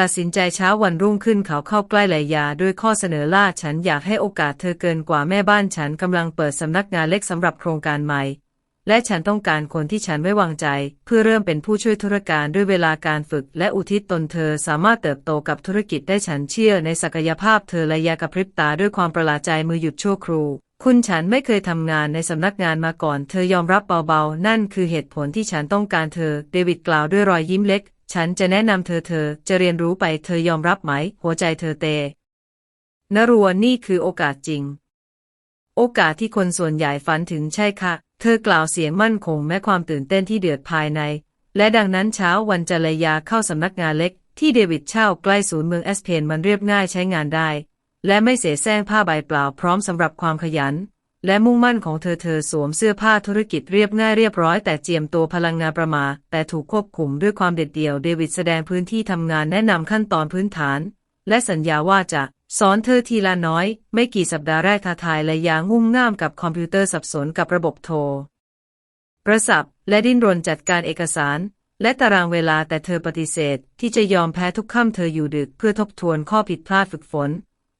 ตัดสินใจเช้าวันรุ่งขึ้นเขาเข้าใกล้ไลยาด้วยข้อเสนอล่าฉันอยากให้โอกาสเธอเกินกว่าแม่บ้านฉันกำลังเปิดสำนักงานเล็กสำหรับโครงการใหม่ และฉันต้องการคนที่ฉันไว้วางใจ เพื่อเริ่มเป็นผู้ช่วยธุรการด้วยเวลาการฝึก และอุทิศตนเธอสามารถเติบโตกับธุรกิจได้ฉันเชื่อในศักยภาพเธอไลยากระพริบตาด้วยความประหลาดใจมือหยุดชั่วครู่คุณฉันไม่เคยทำงานในสำนักงานมาก่อน เธอยอมรับเบาๆ นั่นคือเหตุผลที่ฉันต้องการเธอ เดวิดกล่าวด้วยรอยยิ้มเล็ก ฉันจะแนะนำเธอเธอจะเรียนรู้ไปเธอยอมรับไหม หัวใจเธอเตนรัวนี่คือโอกาสจริง โอกาสที่คนส่วนใหญ่ฝันถึงใช่ค่ะ เธอกล่าวเสียงมั่นคงแม้ความตื่นเต้นที่เดือดภายใน และดังนั้นเช้าวันจัลยาเข้าสำนักงานเล็ก ที่เดวิดเช่าใกล้ศูนย์เมืองเอสเพนมันเรียบง่ายใช้งานได้ และไม่เสแสร้งผ้าใบเปล่าพร้อมสำหรับความขยัน และมุ่งมั่นของเธอเธอสวมเสื้อผ้าธุรกิจเรียบง่ายเรียบร้อยแต่เจียมตัวพลังงานประมาแต่ถูกควบคุมด้วยความเด็ดเดี่ยวเดวิดแสดงพื้นที่ทำงานแนะนำขั้นตอนพื้นฐาน และสัญญาว่าจะสอนเธอทีละน้อย ไม่กี่สัปดาห์แรกท้าทายและยางุ่มง่ามกับคอมพิวเตอร์สับสนกับระบบโทรประสับและดิ้นรนจัดการเอกสาร และตารางเวลาแต่เธอปฏิเสธ ที่จะยอมแพ้ทุกค่ำเธออยู่ดึกเพื่อทบทวนข้อผิดพลาดฝึกฝน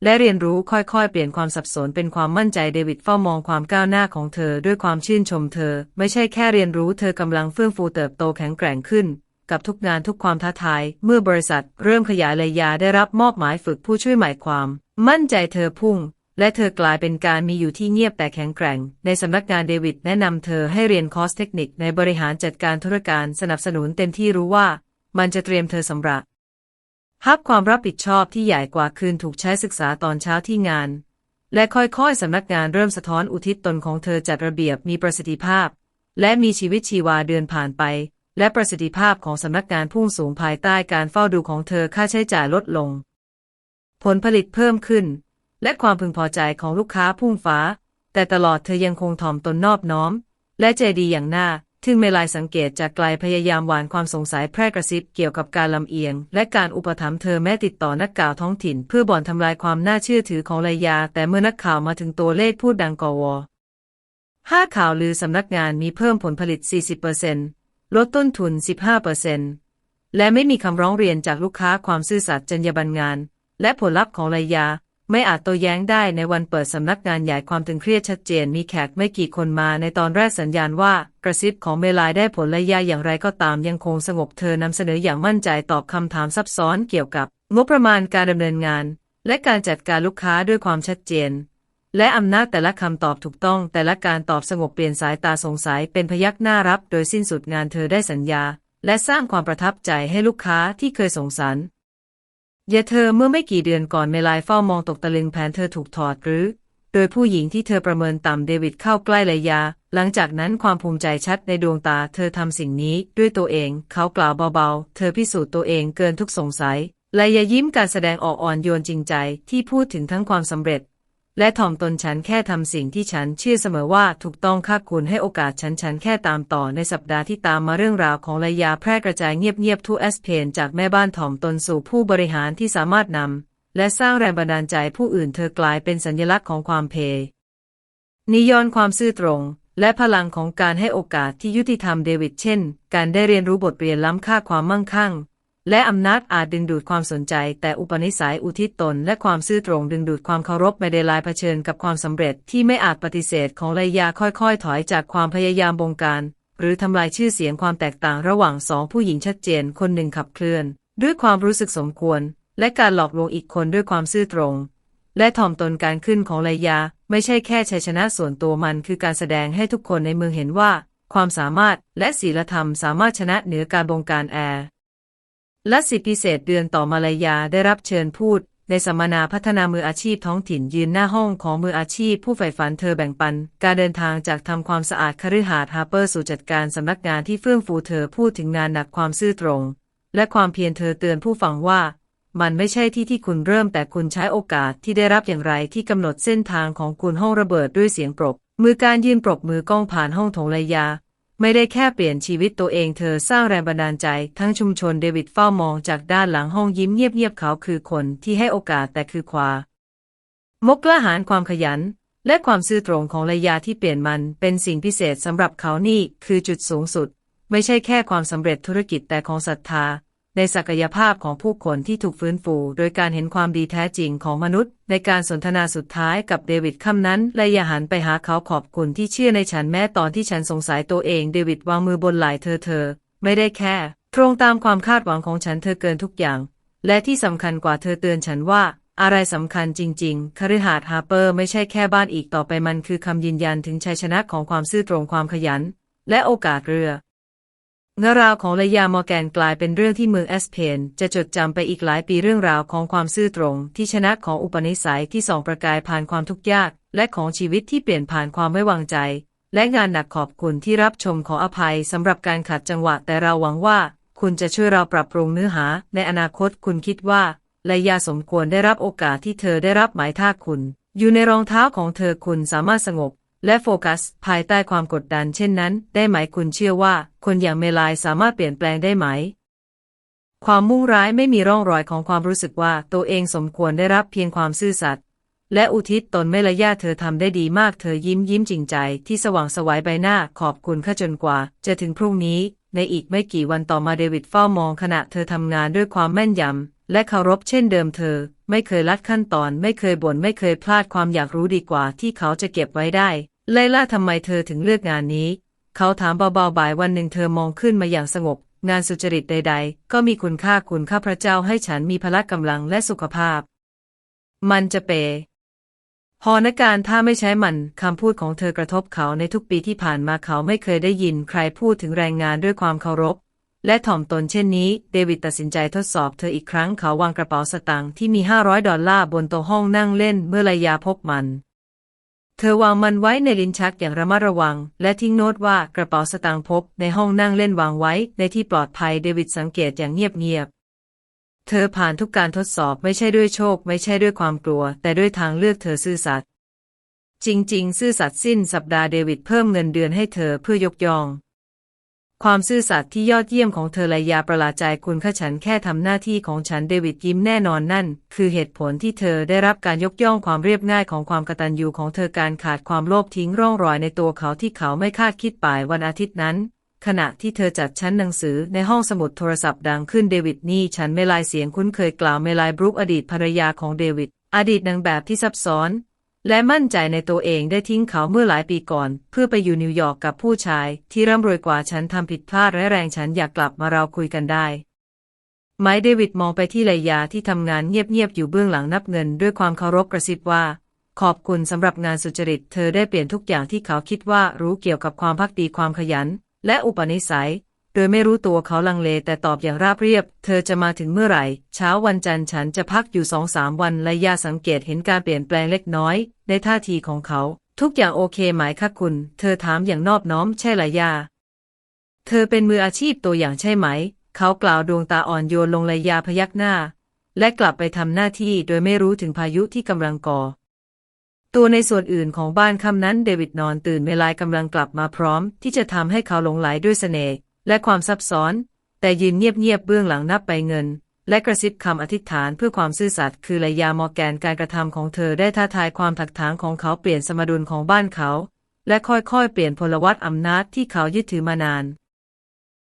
และเรียนรู้ค่อยๆ เปลี่ยนความสับสนเป็นความมั่นใจเดวิดเฝ้ามองความก้าวหน้าของเธอด้วยความชื่นชมเธอ ไม่ใช่แค่เรียนรู้เธอกำลังเฟื่องฟูเติบโตแข็งแกร่งขึ้น กับทุกงานทุกความท้าทาย เมื่อบริษัทเริ่มขยายระยะได้รับมอบหมายฝึกผู้ช่วยหมายความ มั่นใจเธอพุ่งและเธอกลายเป็นการมีอยู่ที่เงียบแต่แข็งแกร่ง ในสำนักงานเดวิดแนะนำเธอให้เรียนคอร์สเทคนิคในบริหารจัดการธุรการสนับสนุนเต็มที่รู้ว่า มันจะเตรียมเธอสำหรับ ฮับความรับผิดชอบที่ใหญ่กว่าคืนถูกใช้ศึกษาตอนเช้าที่งาน และค่อยๆสำนักงานเริ่มสะท้อนอุทิศตนของเธอจัดระเบียบมีประสิทธิภาพ และมีชีวิตชีวาเดือนผ่านไป และประสิทธิภาพของสำนักงานพุ่งสูงภายใต้การเฝ้าดูของเธอค่าใช้จ่ายลดลง ผลผลิตเพิ่มขึ้น และความพึงพอใจของลูกค้าพุ่งฟ้า แต่ตลอดเธอยังคงถ่อมตนนอบน้อม และใจดีอย่างน่า ทึ่งเมลายสังเกตจากไกลพยายามหวานความสงสัยแพร่กระซิบเกี่ยวกับการลำเอียง และการอุปถัมภ์เธอแม้ติดต่อนักข่าวท้องถิ่น เพื่อบ่อนทำลายความน่าเชื่อถือของเลยา แต่เมื่อนักข่าวมาถึงตัวเลขพูดดังกวห้าข่าวลือสำนักงานมีเพิ่มผลผลิต 40%ลดต้นทุน 15%และไม่มีคำร้องเรียนจากลูกค้าความซื่อสัตย์จรรยาบรรณงาน และผลลัพธ์ของเลยา ไม่อาจโต้แย้งได้ในวันเปิดสำนักงานใหญ่ความตึงเครียดชัดเจนมีแขกไม่กี่คนมาในตอนแรกสัญญาณว่ากระซิบของเมลายได้ผลระยะอย่างไรก็ตามยังคงสงบเธอนำเสนออย่างมั่นใจตอบคำถามซับซ้อนเกี่ยวกับ งบประมาณการดำเนินงาน และการจัดการลูกค้าด้วยความชัดเจน และอำนาจแต่ละคำตอบถูกต้อง แต่ละการตอบสงบเปลี่ยนสายตาสงสัยเป็นพยักหน้ารับ โดยสิ้นสุดงานเธอได้สัญญา และสร้างความประทับใจให้ลูกค้าที่เคยสงสาร อย่าเธอเมื่อไม่กี่เดือนก่อนเมลายเฝ้ามองตกตะลึงแผนเธอถูกถอดหรือ โดยผู้หญิงที่เธอประเมินต่ำเดวิดเข้าใกล้เลยยา หลังจากนั้นความภูมิใจชัดในดวงตาเธอทำสิ่งนี้ด้วยตัวเอง เขากล่าวเบาๆ เธอพิสูจน์ตัวเองเกินทุกสงสัยเลยยายิ้มการแสดงออกอ่อนโยนจริงใจที่พูดถึงทั้งความสำเร็จ และถ่อมตนฉันแค่ทำสิ่งที่ฉันเชื่อเสมอว่าถูกต้องค่าคุณให้โอกาสฉันฉันแค่ตามต่อในสัปดาห์ที่ตามมาเรื่องราวของเลยาแพร่กระจายเงียบๆทั่วเอสเพนจากแม่บ้านถ่อมตนสู่ผู้บริหารที่สามารถนำและสร้างแรงบันดาลใจผู้อื่นเธอกลายเป็นสัญลักษณ์ของความเพยนิยอนความซื่อตรง และพลังของการให้โอกาสที่ยุติธรรมเดวิดเช่น การได้เรียนรู้บทเรียนล้ำค่าความมั่งคั่ง และอำนาจอาจดึงดูดความสนใจ แต่อุปนิสัยอุทิศตน และความซื่อตรงดึงดูดความเคารพไม่ได้ลายเผชิญกับความสำเร็จที่ไม่อาจปฏิเสธของเลยาค่อยๆ ถอยจากความพยายามบงการ หรือทำลายชื่อเสียงความแตกต่างระหว่างสองผู้หญิงชัดเจนคนหนึ่งขับเคลื่อน ด้วยความรู้สึกสมควร และการหลอกลวงอีกคนด้วยความซื่อตรง และถ่อมตนการขึ้นของเลยาไม่ใช่แค่ชัยชนะส่วนตัวมันคือการแสดงให้ทุกคนในเมืองเห็นว่า ความสามารถและศีลธรรมสามารถชนะเหนือการบงการแอร์ และสิทธิพิเศษเดือนต่อมาลายาได้รับเชิญพูด ในสัมมนาพัฒนามืออาชีพท้องถิ่นยืนหน้าห้องของมืออาชีพผู้ใฝ่ฝันเธอแบ่งปัน การเดินทางจากทำความสะอาดคฤหาสน์ฮาร์เปอร์สู่จัดการสำนักงานที่เฟื่องฟูเธอพูดถึงงานหนักความซื่อตรง และความเพียรเธอเตือนผู้ฟังว่า มันไม่ใช่ที่ที่คุณเริ่มแต่คุณใช้โอกาสที่ได้รับอย่างไรที่กำหนดเส้นทางของคุณห้องระเบิดด้วยเสียงปรบมือการยืนปรบมือกล้องผ่านห้องถงระยา ไม่ได้แค่เปลี่ยนชีวิตตัวเองเธอสร้างแรงบันดาลใจ ทั้งชุมชนเดวิดเฝ้ามองจากด้านหลังห้องยิ้มเงียบๆเขาคือคนที่ให้โอกาสแต่คือความกกล้าหาญความขยัน และความซื่อตรงของระยะที่เปลี่ยนมันเป็นสิ่งพิเศษสำหรับเขานี่คือจุดสูงสุด ไม่ใช่แค่ความสำเร็จธุรกิจแต่ของศรัทธา ในศักยภาพของผู้คนที่ถูกฟื้นฟู โดยการเห็นความดีแท้จริงของมนุษย์ ในการสนทนาสุดท้ายกับเดวิดคำนั้น และอย่าหันไปหาเขาขอบคุณที่เชื่อในฉันแม้ตอนที่ฉันสงสัยตัวเองเดวิดวางมือบนไหล่เธอเธอ ไม่ได้แค่ตรงตามความคาดหวังของฉันเธอเกินทุกอย่าง และที่สำคัญกว่าเธอเตือนฉันว่าอะไรสำคัญจริงๆ คฤหาสน์ฮาร์เปอร์ไม่ใช่แค่บ้านอีกต่อไปมันคือคำยืนยันถึงชัยชนะของความซื่อตรงความขยัน และโอกาสเรือ เงนราวของเลยามอร์แกนกลายเป็นเรื่องที่เมืองแอสเพนจะจดจำไปอีกหลายปีเรื่องราวของความซื่อตรง ที่ชนะของอุปนิสัยที่ส่องประกายผ่านความทุกข์ยาก และของชีวิตที่เปลี่ยนผ่านความไม่วางใจ และงานหนักขอบคุณที่รับชมขออภัยสำหรับการขัดจังหวะแต่เราหวังว่า คุณจะช่วยเราปรับปรุงเนื้อหา ในอนาคตคุณคิดว่าเลยาสมควรได้รับโอกาสที่เธอได้รับหมายถ้าคุณ อยู่ในรองเท้าของเธอคุณสามารถสงบ และโฟกัส ภายใต้ความกดดันเช่นนั้น ได้ไหมคุณเชื่อว่า คนอย่างเมลายสามารถเปลี่ยนแปลงได้ไหม ความมุ่งร้ายไม่มีร่องรอยของความรู้สึกว่าตัวเองสมควรได้รับเพียงความซื่อสัตย์และอุทิศตนไม่ละย่าเธอทำได้ดีมากเธอยิ้มยิ้มจริงใจที่สว่างสวายใบหน้าขอบคุณข้าจนกว่า จะถึงพรุ่งนี้ ในอีกไม่กี่วันต่อมาเดวิดเฝ้ามองขณะเธอทำงานด้วยความแม่นยำและเคารพเช่นเดิมเธอ ไม่เคยลัดขั้นตอน ไม่เคยบ่นไม่เคยพลาดความอยากรู้ดีกว่าที่เขาจะเก็บไว้ได้ ไลล่าทำไมเธอถึงเลือกงานนี้ เขาถามเบาๆบ่ายวันหนึ่งเธอมองขึ้นมาอย่างสงบ งานสุจริตใด ๆ ก็มีคุณค่าคุณข้าพระเจ้าให้ฉันมีพละกำลังและสุขภาพ มันจะเปพอนการถ้าไม่ใช้มันคำพูดของเธอกระทบเขาในทุกปีที่ผ่านมาเขาไม่เคยได้ยินใครพูดถึงแรงงานด้วยความเคารพ และถ่อมตนเช่นนี้ เดวิดตัดสินใจทดสอบเธออีกครั้งเขาวางกระเป๋าสตางค์ที่มี 500 ดอลลาร์บนโต๊ะห้องนั่งเล่นเมื่อระยาพบมัน เธอวางมันไว้ในลิ้นชักอย่างระมัดระวัง และทิ้งโน้ตว่ากระเป๋าสตางค์พบในห้องนั่งเล่นวางไว้ในที่ปลอดภัยเดวิดสังเกตอย่างเงียบๆ เธอผ่านทุกการทดสอบไม่ใช่ด้วยโชค ไม่ใช่ด้วยความกลัว แต่ด้วยทางเลือกเธอซื่อสัตย์จริง ๆ ซื่อสัตย์สิ้นสัปดาห์เดวิดเพิ่มเงินเดือนให้เธอเพื่อยกย่อง ความซื่อสัตย์ที่ยอดเยี่ยมของเธอระยาประหลาดใจคุณข้าฉันแค่ทำหน้าที่ของฉันเดวิดยิ้มแน่นอนนั่น คือเหตุผลที่เธอได้รับการยกย่องความเรียบง่ายของความกตัญญูของเธอการขาดความโลภทิ้งร่องรอยในตัวเขาที่เขาไม่คาดคิดป่ายวันอาทิตย์นั้น ขณะที่เธอจัดชั้นหนังสือในห้องสมุดโทรศัพท์ดังขึ้นเดวิดนี่ฉันเมลายเสียงคุ้นเคยกล่าวเมลายบรูคอดีตภรรยาของเดวิดอดีตนางแบบที่ซับซ้อน และมั่นใจในตัวเองได้ทิ้งเขาเมื่อหลายปีก่อน เพื่อไปอยู่นิวยอร์กกับผู้ชาย ที่ร่ำรวยกว่าฉันทำผิดพลาดและแรงฉันอยากกลับมาเราคุยกันได้ไมเดวิดมองไปที่เลยาที่ทำงานเงียบๆอยู่เบื้องหลังนับเงิน ด้วยความเคารพกระซิบว่า ขอบคุณสำหรับงานสุจริต เธอได้เปลี่ยนทุกอย่างที่เขาคิดว่ารู้เกี่ยวกับความพักดีความขยัน และอุปนิสัย โดยไม่รู้ตัวเขาลังเลแต่ตอบอย่างราบเรียบ เธอจะมาถึงเมื่อไหร่ เช้าวันจันทร์ฉันจะพักอยู่สองสามวันและยาสังเกตเห็นการเปลี่ยนแปลงเล็กน้อย ในท่าทีของเขา ทุกอย่างโอเคไหมคะคุณ เธอถามอย่างนอบน้อมใช่หรือยา เธอเป็นมืออาชีพตัวอย่างใช่ไหม เขากล่าวดวงตาอ่อนโยนลงเลยาพยักหน้า และกลับไปทำหน้าที่โดยไม่รู้ถึงพายุที่กำลังก่อตัวในส่วนอื่นของบ้านคำนั้นเดวิดนอนตื่นเวลากำลังกลับมาพร้อม ที่จะทำให้เขาหลงไหลด้วยเสน่ห์ และความซับซ้อน แต่ยืนเงียบๆเบื้องหลังนับไปเงิน และกระซิบคำอธิษฐานเพื่อความซื่อสัตย์คือระยามอแกนการกระทำของเธอได้ท้าทายความถักถางของเขาเปลี่ยนสมดุลของบ้านเขา และค่อยๆเปลี่ยนพลวัตอำนาจที่เขายึดถือมานาน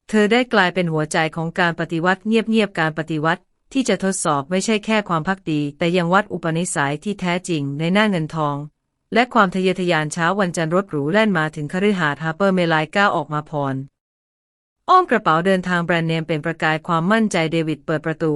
เธอได้กลายเป็นหัวใจของการปฏิวัติเงียบๆการปฏิวัติที่จะทดสอบไม่ใช่แค่ความพักดี แต่ยังวัดอุปนิสัยที่แท้จริงในหน้าเงินทอง และความทะเยอทะยานเช้าวันจันทร์รถหรูแล่นมาถึงคฤหาสน์ฮาร์เปอร์เมลายก้าออกมาพร อ้อมกระเป๋าเดินทางแบรนด์เนมเป็นประกายความมั่นใจเดวิดเปิดประตู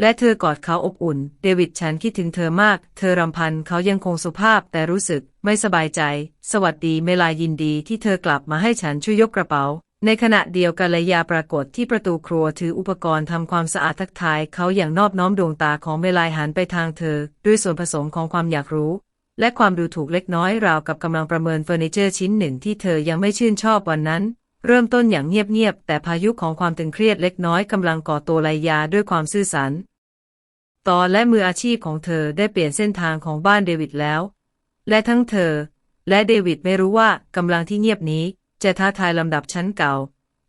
และเธอกอดเขาอบอุ่น เดวิดฉันคิดถึงเธอมาก เธอรำพันเขายังคงสุภาพแต่รู้สึกไม่สบายใจ สวัสดีเมลายินดีที่เธอกลับมาให้ฉันช่วยยกกระเป๋า ในขณะเดียวกันเลยาปรากฏที่ประตูครัวถืออุปกรณ์ทำความสะอาดทักทายเขาอย่างนอบน้อมดวงตาของเมลายหันไปทางเธอ ด้วยส่วนผสมของความอยากรู้และความดูถูกเล็กน้อยราวกับกำลังประเมินเฟอร์นิเจอร์ชิ้นหนึ่งที่เธอยังไม่ชื่นชอบวันนั้น เริ่มต้นอย่างเงียบๆ แต่พายุของความตึงเครียดเล็กน้อยกำลังก่อตัวลายยาด้วยความซื่อสันตอนและมืออาชีพของเธอได้เปลี่ยนเส้นทางของบ้านเดวิดแล้ว และทั้งเธอ และเดวิดไม่รู้ว่ากำลังที่เงียบนี้ จะท้าทายลำดับชั้นเก่า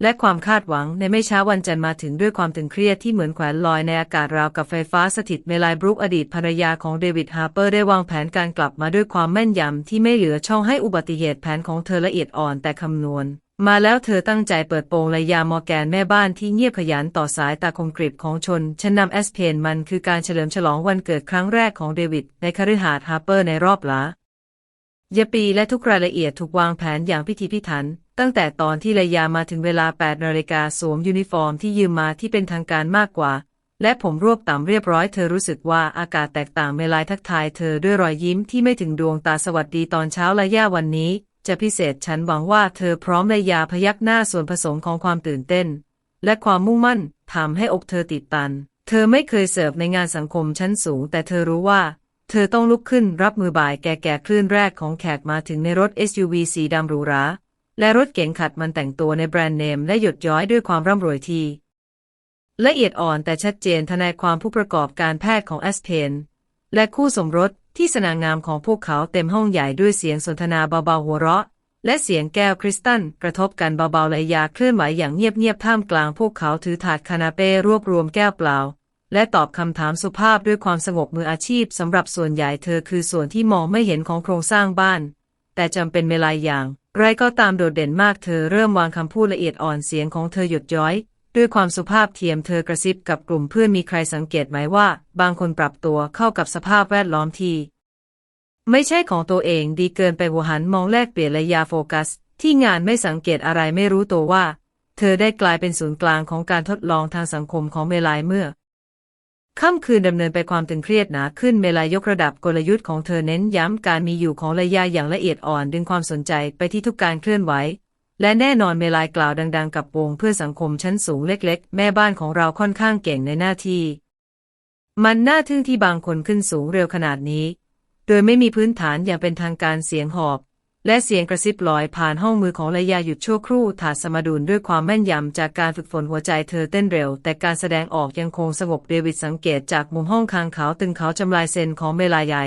และความคาดหวังในไม่ช้าวันจันทร์มาถึงด้วยความตึงเครียดที่เหมือนแขวนลอยในอากาศราวกับไฟฟ้าสถิตเมลายบรุกอดีตภรรยาของเดวิดฮาร์เปอร์ได้วางแผนการกลับมาด้วยความแม่นยำที่ไม่เหลือช่องให้อุบัติเหตุแผนของเธอละเอียดอ่อนแต่คำนวณ มาแล้วเธอตั้งใจเปิดโปงระยามอร์แกนแม่บ้านที่เงียบขยันต่อสายตาคมกริบของชน ฉันนำแอสเพนมันคือการเฉลิมฉลองวันเกิดครั้งแรกของเดวิดในคฤหาสน์ฮาร์เปอร์ในรอบหลายปีและทุกรายละเอียดถูกวางแผนอย่างพิถีพิถัน ตั้งแต่ตอนที่ระยามาถึงเวลา8นาฬิกาสวมยูนิฟอร์มที่ยืมมาที่เป็นทางการมากกว่า และผมรวบต่ำเรียบร้อยเธอรู้สึกว่าอากาศแตกต่างเมลายทักทายเธอด้วยรอยยิ้มที่ไม่ถึงดวงตาสวัสดีตอนเช้าระยะวันนี้ จะพิเศษฉันหวังว่าเธอพร้อมระยาพยักหน้าส่วนผสมของความตื่นเต้น และความมุ่งมั่นทำให้อกเธอติดตัน เธอไม่เคยเสิร์ฟในงานสังคมชั้นสูง แต่เธอรู้ว่าเธอต้องลุกขึ้นรับมือบ่ายแก่ๆคลื่นแรกของแขกมาถึงในรถ SUV สีดำหรูหราและรถเก๋งขัดมันแต่งตัวในแบรนด์เนมและหยดย้อยด้วยความร่ำรวยทีละเอียดอ่อนแต่ชัดเจนทนายความผู้ประกอบการแพทย์ของแอสเพนและคู่สมรส ที่สง่างามของพวกเขาเต็มห้องใหญ่ด้วยเสียงสนทนาเบาๆหัวเราะ และเสียงแก้วคริสตัลกระทบกันเบาๆและยาเคลื่อนไหวอย่างเงียบๆท่ามกลางพวกเขาถือถาดคานาเป้รวบรวมแก้วเปล่า และตอบคำถามสุภาพด้วยความสงบมืออาชีพสำหรับส่วนใหญ่เธอคือส่วนที่มองไม่เห็นของโครงสร้างบ้าน แต่จำเป็นเวลาอย่าง ไรก็ตามโดดเด่นมากเธอเริ่มวางคำพูดละเอียดอ่อนเสียงของเธอหยดย้อย ด้วยความสุภาพเทียมเธอกระซิบกับกลุ่มเพื่อนมีใครสังเกตไหมว่า บางคนปรับตัวเข้ากับสภาพแวดล้อมที่ ไม่ใช่ของตัวเองดีเกินไปหัวหันมองแลกเปลี่ยนระยะโฟกัส ที่งานไม่สังเกตอะไรไม่รู้ตัวว่า เธอได้กลายเป็นศูนย์กลางของการทดลองทางสังคมของเมลายเมื่อค่ำคืนดำเนินไปความตึงเครียดหนาขึ้นเมลายกระดับกลยุทธ์ของเธอเน้นย้ำการมีอยู่ของระยะอย่างละเอียดอ่อนดึงความสนใจไปที่ทุกการเคลื่อนไหว และแน่นอนเมลายกล่าวดังๆ กับวงเพื่อสังคมชั้นสูงเล็กๆ แม่บ้านของเราค่อนข้างเก่งในหน้าที่ มันน่าทึ่งที่บางคนขึ้นสูงเร็วขนาดนี้ โดยไม่มีพื้นฐานอย่างเป็นทางการเสียงหอบ และเสียงกระซิบลอยผ่านห้องมือของระยาหยุดชั่วครู่ถาสมดุลด้วยความแม่นยำจากการฝึกฝนหัวใจเธอเต้นเร็ว แต่การแสดงออกยังคงสงบเดวิดสังเกตจากมุมห้องคางเขาตึงเขาจำลายเซนของเมลาใหญ่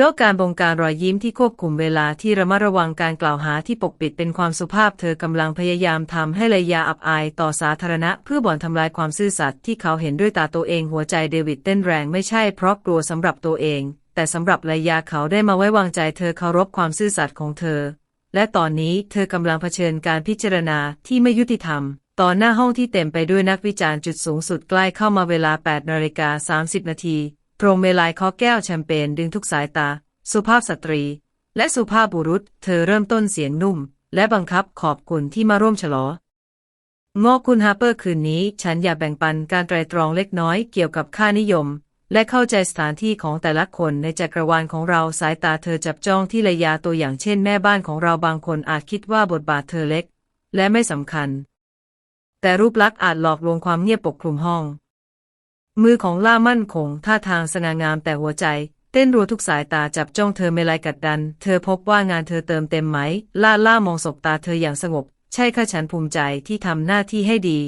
ด้วยการบงการรอยยิ้มที่ควบคุมเวลาที่ระมัดระวังการกล่าวหาที่ปกปิดเป็นความสุภาพเธอกำลังพยายามทำให้ระยาอับอายต่อสาธารณะเพื่อบ่อนทำลายความซื่อสัตย์ที่เขาเห็นด้วยตาตัวเองหัวใจเดวิดเต้นแรงไม่ใช่เพราะกลัวสำหรับตัวเอง แต่สำหรับระยาเขาได้มาไว้วางใจเธอเคารพความซื่อสัตย์ของเธอ และตอนนี้เธอกำลังเผชิญการพิจารณาที่ไม่ยุติธรรมตอนหน้าห้องที่เต็มไปด้วยนักวิจารณ์จุดสูงสุดใกล้เข้ามาเวลา8นาฬิกา30นาที โปรเมลายคอแก้วแชมเปญดึงทุกสายตา สุภาพสตรี และสุภาพบุรุษ เธอเริ่มต้นเสียงนุ่ม และบังคับขอบคุณที่มาร่วมฉลองงอคุณฮาร์เปอร์คืนนี้ ฉันอยากแบ่งปันการไตรตรองเล็กน้อยเกี่ยวกับค่านิยม และเข้าใจสถานที่ของแต่ละคนในจักรวาลของเราสายตาเธอจับจ้องที่ระยาตัวอย่างเช่นแม่บ้านของเราบางคนอาจคิดว่าบทบาทเธอเล็ก และไม่สำคัญ แต่รูปลักษณ์อาจหลอกลวงความเงียบปกคลุมห้อง มือของล่ามั่นคง ท่าทางสง่างามแต่หัวใจ เต้นรัวทุกสายตาจับจ้องเธอไม่ไลายกัดดัน เธอพบว่างานเธอเติมเต็มไหม ล่าล่ามองศบตาเธออย่างสงบ ใช่ค่ะฉันภูมิใจที่ทำหน้าที่ให้ดี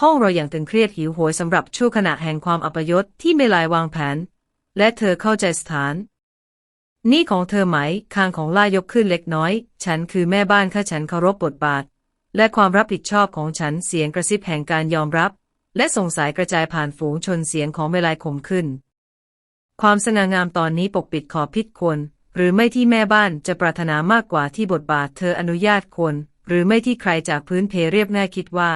ห้องเราอย่างตึงเครียดหิวโหยสำหรับชั่วขณะแห่งความอัปยศที่ไม่ลายวางแผน และเธอเข้าใจสถาน นี่ของเธอไหม คางของล่ายกขึ้นเล็กน้อย ฉันคือแม่บ้านค่ะฉันเคารพบทบาท และความรับผิดชอบของฉันเสียงกระซิบแห่งการยอมรับ และส่งสายกระจายผ่านฝูงชนเสียงของเวลาคมขึ้น ความสง่างามตอนนี้ปกปิดขอบพิษควรหรือไม่ที่แม่บ้านจะปรารถนามากกว่าที่บทบาทเธออนุญาตควรหรือไม่ที่ใครจากพื้นเพเรียบง่ายคิดว่า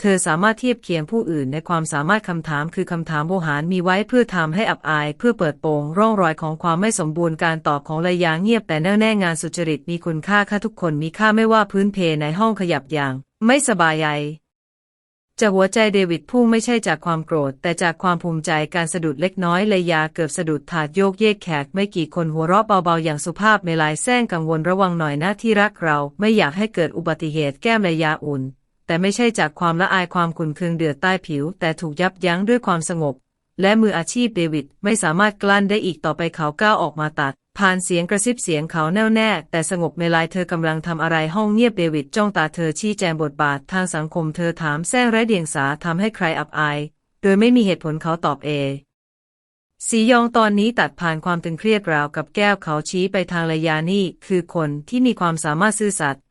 เธอสามารถเทียบเคียงผู้อื่นในความสามารถคำถามคือคำถามโวหารมีไว้เพื่อทำให้อับอาย เพื่อเปิดโปงร่องรอยของความไม่สมบูรณ์การตอบของระยะเงียบแต่แน่วแน่งานสุจริตมีคุณค่าค่าทุกคนมีค่าไม่ว่าพื้นเพในห้องขยับอย่าง ไม่สบายใจ จากหัวใจเดวิดพุ่งไม่ใช่จากความโกรธ แต่จากความภูมิใจการสะดุดเล็กน้อยเลยยาเกือบสะดุดถาดโยกเยกแขกไม่กี่คนหัวเราะเบาๆอย่างสุภาพเมลายแซงกังวลระวังหน่อยนะที่รักเรา ไม่อยากให้เกิดอุบัติเหตุแก้มเลยยาอุ่น แต่ไม่ใช่จากความละอายความขุ่นเคืองเดือดใต้ผิว แต่ถูกยับยั้งด้วยความสงบ และมืออาชีพเดวิดไม่สามารถกลั้นได้อีกต่อไปเขาก้าวออกมาตัด ผ่านเสียงกระซิบเสียงเขาแน่วแน่ แต่สงบเมลายเธอกำลังทำอะไรห้องเงียบเดวิดจ้องตาเธอชี้แจงบทบาททางสังคมเธอถามแซงไร้เดียงสาทำให้ใครอับอาย โดยไม่มีเหตุผลเขาตอบเอสียองตอนนี้ตัดผ่านความตึงเครียดราวกับแก้วเขาชี้ไปทางระยานี่ คือคนที่มีความสามารถซื่อสัตย์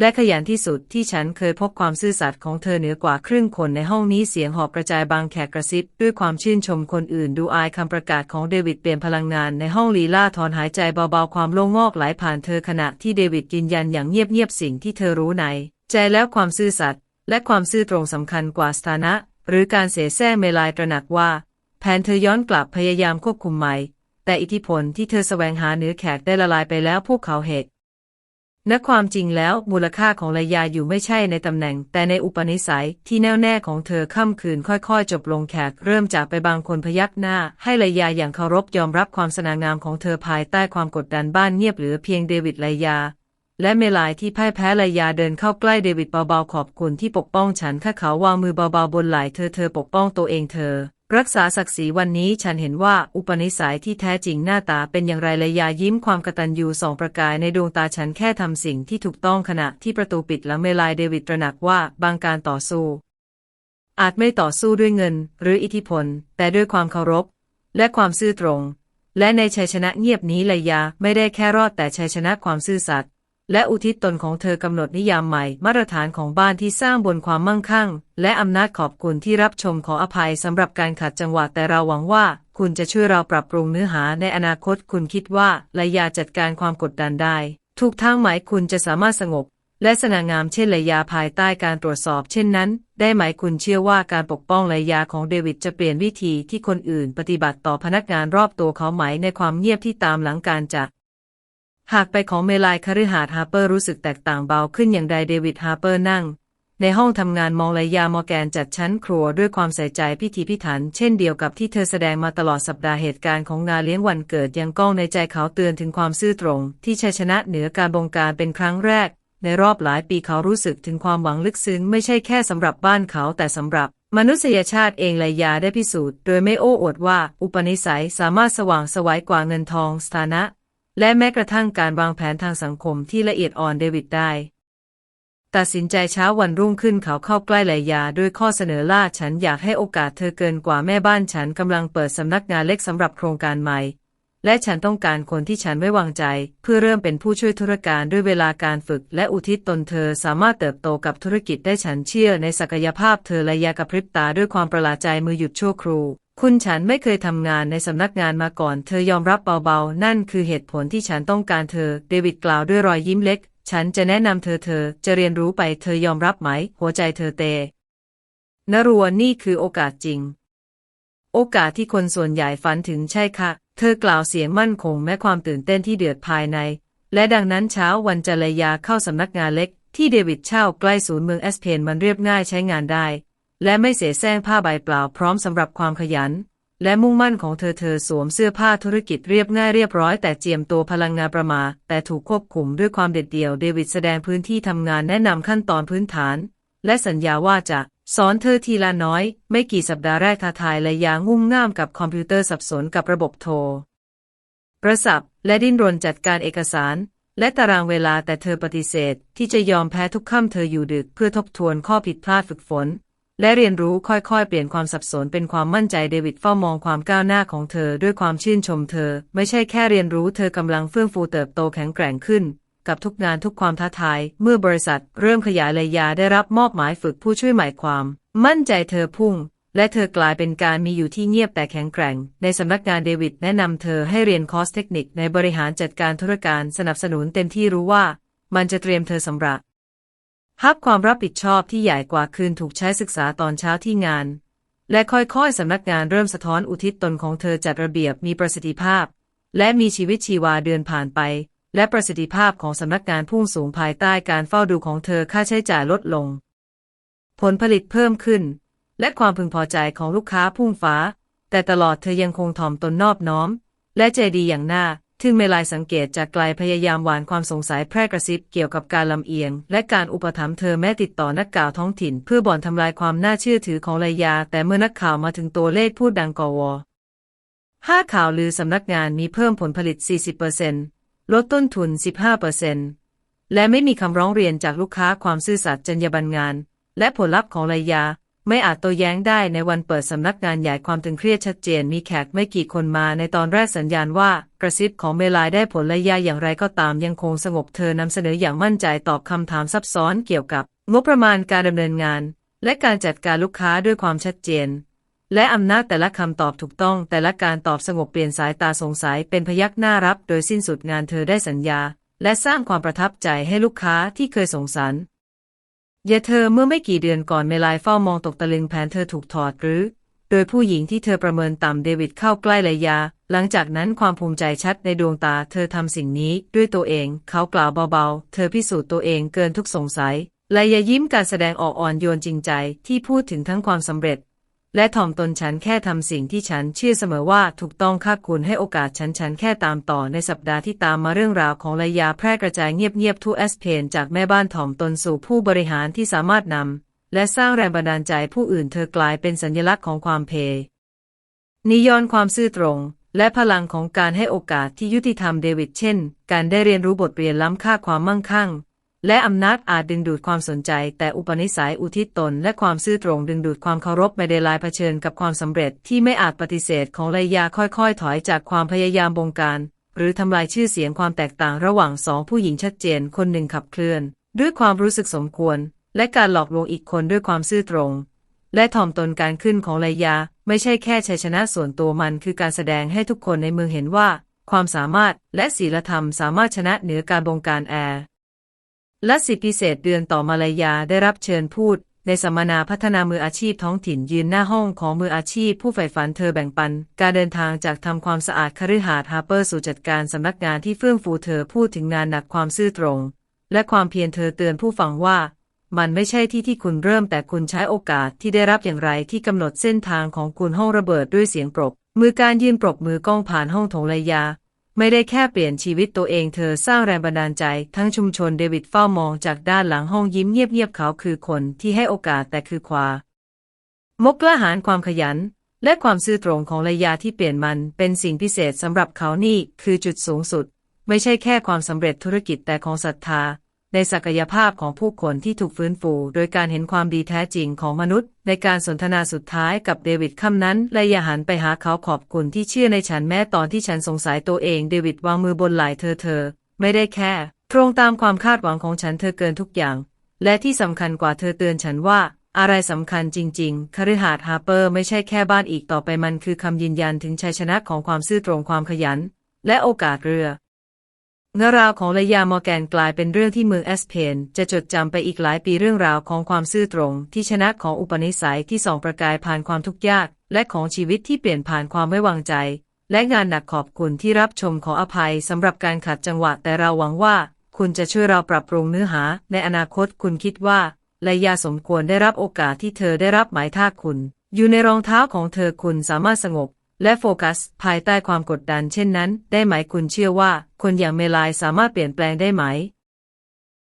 และขยันที่สุดที่ฉันเคยพบความซื่อสัตย์ของเธอเหนือกว่าครึ่งคนในห้องนี้เสียงหอบกระจายบางแขกกระซิบ ด้วยความชื่นชมคนอื่นดูอายคำประกาศของเดวิดเปลี่ยนพลังงานในห้องลีลาถอนหายใจเบาๆความโล่งงอกไหลผ่านเธอขณะที่เดวิดยืนยันอย่างเงียบๆสิ่งที่เธอรู้ใน ใจแล้วความซื่อสัตย์และความซื่อตรงสำคัญกว่าสถานะ หรือการเสแสร้งเมลายตระหนักว่า แผนเธอย้อนกลับพยายามควบคุมใหม่แต่อิทธิพลที่เธอแสวงหาเหนือแขกได้ละลายไปแล้วพวกเขาเหตุ ณความจริงแล้วมูลค่าของระยาอยู่ไม่ใช่ในตำแหน่ง แต่ในอุปนิสัยที่แน่วแน่ของเธอค่ำคืนค่อยๆ จบลงแขกเริ่มจากไปบางคนพยักหน้า ให้ระยาอย่างเคารพยอมรับความสง่างามของเธอภายใต้ความกดดันบ้านเงียบเหลือเพียงเดวิดระยา และเมลายที่พ่ายแพ้ระยาเดินเข้าใกล้เดวิดเบาๆขอบคุณที่ปกป้องฉันข้าเขาวางมือเบาๆบนไหล่เธอเธอปกป้องตัวเองเธอ รักษาศักดิ์ศรีวันนี้ฉันเห็นว่าอุปนิสัยที่แท้จริงหน้าตาเป็นอย่างไรระยายิ้มความกตัญญูสองประกายในดวงตาฉันแค่ทำสิ่งที่ถูกต้องขณะที่ประตูปิดแล้วเมลายเดวิดตระหนักว่าบางการต่อสู้ อาจไม่ต่อสู้ด้วยเงิน หรืออิทธิพล แต่ด้วยความเคารพ และความซื่อตรง และในชัยชนะเงียบนี้ระยาไม่ได้แค่รอดแต่ชัยชนะความซื่อสัตย์ และอุทิศตนของเธอกำหนดนิยามใหม่ มาตรฐานของบ้านที่สร้างบนความมั่งคั่ง และอำนาจขอบคุณที่รับชมขออภัยสำหรับการขัดจังหวะแต่เราหวังว่า คุณจะช่วยเราปรับปรุงเนื้อหาในอนาคตคุณคิดว่าระยาจัดการความกดดันได้ ถูกทางหมายคุณจะสามารถสงบ และสง่างามเช่นระยาภายใต้การตรวจสอบ เช่นนั้น ได้หมายคุณเชื่อว่าการปกป้องระยาของเดวิดจะเปลี่ยนวิธีที่คนอื่น ปฏิบัติต่อพนักงานรอบตัวเขาไหมในความเงียบที่ตามหลังการจาก หากไปของเมลายคฤหาสน์ฮาร์เปอร์รู้สึกแตกต่างเบาขึ้นอย่างใดเดวิดฮาร์เปอร์นั่ง ในห้องทำงานมองระยามอแกนจัดชั้นครัวด้วยความใส่ใจพิถีพิถัน เช่นเดียวกับที่เธอแสดงมาตลอดสัปดาห์เหตุการณ์ของงานเลี้ยงวันเกิดยังก้องในใจเขาเตือนถึงความซื่อตรง ที่ชัยชนะเหนือการบงการเป็นครั้งแรก ในรอบหลายปีเขารู้สึกถึงความหวังลึกซึ้งไม่ใช่แค่สำหรับบ้านเขาแต่สำหรับมนุษยชาติเองระยาได้พิสูจน์ โดยไม่โอ้อวดว่า อุปนิสัยสามารถสว่างสวัยกว่าเงินทองสถานะ และแม้กระทั่งการวางแผนทางสังคมที่ละเอียดอ่อนเดวิดได้ ตัดสินใจเช้าวันรุ่งขึ้นเขาเข้าใกล้ไหลยาด้วยข้อเสนอล่าฉันอยากให้โอกาสเธอเกินกว่าแม่บ้านฉันกำลังเปิดสำนักงานเล็กสำหรับโครงการใหม่ และฉันต้องการคนที่ฉันไว้วางใจ เพื่อเริ่มเป็นผู้ช่วยธุรการด้วยเวลาการฝึก และอุทิศตนเธอสามารถเติบโตกับธุรกิจได้ฉันเชื่อในศักยภาพเธอและยากระพริบตาด้วยความประหลาดใจมือหยุดชั่วครู่ คุณฉันไม่เคยทำงานในสำนักงานมาก่อน เธอยอมรับเบาๆ นั่นคือเหตุผลที่ฉันต้องการเธอ เดวิดกล่าวด้วยรอยยิ้มเล็ก ฉันจะแนะนำเธอเธอ จะเรียนรู้ไปเธอยอมรับไหม หัวใจเธอเตนรัวนี่คือโอกาสจริง โอกาสที่คนส่วนใหญ่ฝันถึงใช่ค่ะ เธอกล่าวเสียงมั่นคงแม้ความตื่นเต้นที่เดือดภายใน และดังนั้นเช้าวันจันทร์ระยาเข้าสำนักงานเล็ก ที่เดวิดเช่าใกล้ศูนย์เมืองแอสเพนมันเรียบง่ายใช้งานได้ และไม่เสแสร้งผ้าใบเปล่าพร้อมสำหรับความขยัน และมุ่งมั่นของเธอเธอสวมเสื้อผ้าธุรกิจเรียบง่ายเรียบร้อยแต่เจียมตัวพลังงานประมา แต่ถูกควบคุมด้วยความเด็ดเดี่ยวเดวิดแสดงพื้นที่ทำงานแนะนำขั้นตอนพื้นฐาน และสัญญาว่าจะสอนเธอทีละน้อย ไม่กี่สัปดาห์แรกท้าทายและยางงุ่มง่ามกับคอมพิวเตอร์สับสนกับระบบโทรประสับและดิ้นรนจัดการเอกสาร และตารางเวลาแต่เธอปฏิเสธ ที่จะยอมแพ้ทุกค่ำเธออยู่ดึกเพื่อทบทวนข้อผิดพลาดฝึกฝน และเรียนรู้ค่อยๆ เปลี่ยนความสับสนเป็นความมั่นใจเดวิดเฝ้ามองความก้าวหน้าของเธอด้วยความชื่นชมเธอ ไม่ใช่แค่เรียนรู้เธอกำลังเฟื่องฟูเติบโตแข็งแกร่งขึ้น กับทุกงานทุกความท้าทาย เมื่อบริษัทเริ่มขยายระยะได้รับมอบหมายฝึกผู้ช่วยหมายความ มั่นใจเธอพุ่ง และเธอกลายเป็นการมีอยู่ที่เงียบแต่แข็งแกร่ง ในสำนักงานเดวิดแนะนำเธอให้เรียนคอร์สเทคนิคในบริหารจัดการธุรการสนับสนุนเต็มที่รู้ว่า มันจะเตรียมเธอสำหรับ ฮับความรับผิดชอบที่ใหญ่กว่าคืนถูกใช้ศึกษาตอนเช้าที่งาน และค่อยๆสำนักงานเริ่มสะท้อนอุทิศตนของเธอจัดระเบียบมีประสิทธิภาพ และมีชีวิตชีวาเดือนผ่านไป และประสิทธิภาพของสำนักงานพุ่งสูงภายใต้การเฝ้าดูของเธอค่าใช้จ่ายลดลง ผลผลิตเพิ่มขึ้น และความพึงพอใจของลูกค้าพุ่งฟ้า แต่ตลอดเธอยังคงถ่อมตนนอบน้อม และใจดีอย่างน่า ทึ่งเมลายสังเกตจากไกลพยายามหวานความสงสัยแพร่กระซิบเกี่ยวกับการลำเอียง และการอุปถัมภ์เธอแม้ติดต่อนักข่าวท้องถิ่น เพื่อบ่อนทำลายความน่าเชื่อถือของรายา แต่เมื่อนักข่าวมาถึงตัวเลขพูดดังกอวห้าข่าวลือสำนักงานมีเพิ่มผลผลิต 40%ลดต้นทุน 15%และไม่มีคำร้องเรียนจากลูกค้าความซื่อสัตย์จรรยาบรรณงาน และผลลัพธ์ของรายา ไม่อาจโต้แย้งได้ในวันเปิดสำนักงานใหญ่ความตึงเครียดชัดเจนมีแขกไม่กี่คนมาในตอนแรกสัญญาณว่ากระซิบของเมลายได้ผลและยาอย่างไรก็ตามยังคงสงบเธอนำเสนออย่างมั่นใจตอบคำถามซับซ้อนเกี่ยวกับ งบประมาณการดำเนินงาน และการจัดการลูกค้าด้วยความชัดเจน และอำนาจแต่ละคำตอบถูกต้อง แต่ละการตอบสงบเปลี่ยนสายตาสงสัยเป็นพยักหน้ารับ โดยสิ้นสุดงานเธอได้สัญญา และสร้างความประทับใจให้ลูกค้าที่เคยสงสาร ยาเธอเมื่อไม่กี่เดือนก่อนเมลายเฝ้ามองตกตะลึงแผนเธอถูกถอดหรือ โดยผู้หญิงที่เธอประเมินต่ำเดวิดเข้าใกล้เลยยา หลังจากนั้นความภูมิใจชัดในดวงตาเธอทำสิ่งนี้ด้วยตัวเอง เขากล่าวเบาๆ เธอพิสูจน์ตัวเองเกินทุกสงสัยและยายิ้มการแสดงออกอ่อนโยนจริงใจที่พูดถึงทั้งความสำเร็จ และถ่อมตนฉันแค่ทำสิ่งที่ฉันเชื่อเสมอว่าถูกต้องค่าคุณให้โอกาสฉันฉันแค่ตามต่อในสัปดาห์ที่ตามมาเรื่องราวของเลยาแพร่กระจายเงียบๆทั่วแอสเพนจากแม่บ้านถ่อมตนสู่ผู้บริหารที่สามารถนำและสร้างแรงบันดาลใจผู้อื่นเธอกลายเป็นสัญลักษณ์ของความเพยนิยอนความซื่อตรง และพลังของการให้โอกาสที่ยุติธรรมเดวิดเช่น การได้เรียนรู้บทเรียนล้ำค่าความมั่งคั่ง และอำนาจอาจดึงดูดความสนใจ แต่อุปนิสัยอุทิศตน และความซื่อตรงดึงดูดความเคารพไม่ได้ลายเผชิญกับความสำเร็จที่ไม่อาจปฏิเสธของเลยาค่อยๆ ถอยจากความพยายามบงการ หรือทำลายชื่อเสียงความแตกต่างระหว่างสองผู้หญิงชัดเจนคนหนึ่งขับเคลื่อน ด้วยความรู้สึกสมควร และการหลอกลวงอีกคนด้วยความซื่อตรง และถ่อมตนการขึ้นของเลยาไม่ใช่แค่ชัยชนะส่วนตัวมันคือการแสดงให้ทุกคนในเมืองเห็นว่า ความสามารถและศีลธรรมสามารถชนะเหนือการบงการแอร์ และสิทธิพิเศษเดือนต่อมาลายาได้รับเชิญพูด ในสัมมนาพัฒนามืออาชีพท้องถิ่นยืนหน้าห้องของมืออาชีพผู้ใฝ่ฝันเธอแบ่งปัน การเดินทางจากทำความสะอาดคฤหาสน์ฮาร์เปอร์สู่จัดการสำนักงานที่เฟื่องฟูเธอพูดถึงงานหนักความซื่อตรง และความเพียรเธอเตือนผู้ฟังว่า มันไม่ใช่ที่ที่คุณเริ่มแต่คุณใช้โอกาสที่ได้รับอย่างไรที่กำหนดเส้นทางของคุณห้องระเบิดด้วยเสียงปรบมือการยืนปรบมือกล้องผ่านห้องถงลายา ไม่ได้แค่เปลี่ยนชีวิตตัวเองเธอสร้างแรงบันดาลใจ ทั้งชุมชนเดวิดเฝ้ามองจากด้านหลังห้องยิ้มเงียบๆเขาคือคนที่ให้โอกาสแต่คือความมกละหารความขยัน และความซื่อตรงของระยะที่เปลี่ยนมันเป็นสิ่งพิเศษสำหรับเขานี่คือจุดสูงสุด ไม่ใช่แค่ความสำเร็จธุรกิจแต่ของศรัทธา ในศักยภาพของผู้คนที่ถูกฟื้นฟู โดยการเห็นความดีแท้จริงของมนุษย์ ในการสนทนาสุดท้ายกับเดวิดคำนั้น และอย่าหันไปหาเขาขอบคุณที่เชื่อในฉันแม้ตอนที่ฉันสงสัยตัวเอง เดวิดวางมือบนไหล่เธอเธอ ไม่ได้แค่ ตรงตามความคาดหวังของฉันเธอเกินทุกอย่าง และที่สำคัญกว่าเธอเตือนฉันว่า อะไรสำคัญจริง ๆ คฤหาสน์ฮาร์เปอร์ไม่ใช่แค่บ้านอีกต่อไปมันคือคำยืนยันถึงชัยชนะของความซื่อตรงความขยัน และโอกาสเรือ เรื่องราวของเลยามอร์แกนกลายเป็นเรื่องที่เมืองแอสเพนจะจดจำไปอีกหลายปีเรื่องราวของความซื่อตรง ที่ชนะของอุปนิสัยที่ส่องประกายผ่านความทุกข์ยาก และของชีวิตที่เปลี่ยนผ่านความไม่วางใจ และงานหนักขอบคุณที่รับชมขออภัยสำหรับการขัดจังหวะแต่เราหวังว่า คุณจะช่วยเราปรับปรุงเนื้อหา ในอนาคตคุณคิดว่าเลยาสมควรได้รับโอกาสที่เธอได้รับหมายถ้าคุณ อยู่ในรองเท้าของเธอคุณสามารถสงบ และโฟกัส ภายใต้ความกดดันเช่นนั้น ได้ไหมคุณเชื่อว่า คนอย่างเมลายสามารถเปลี่ยนแปลงได้ไหม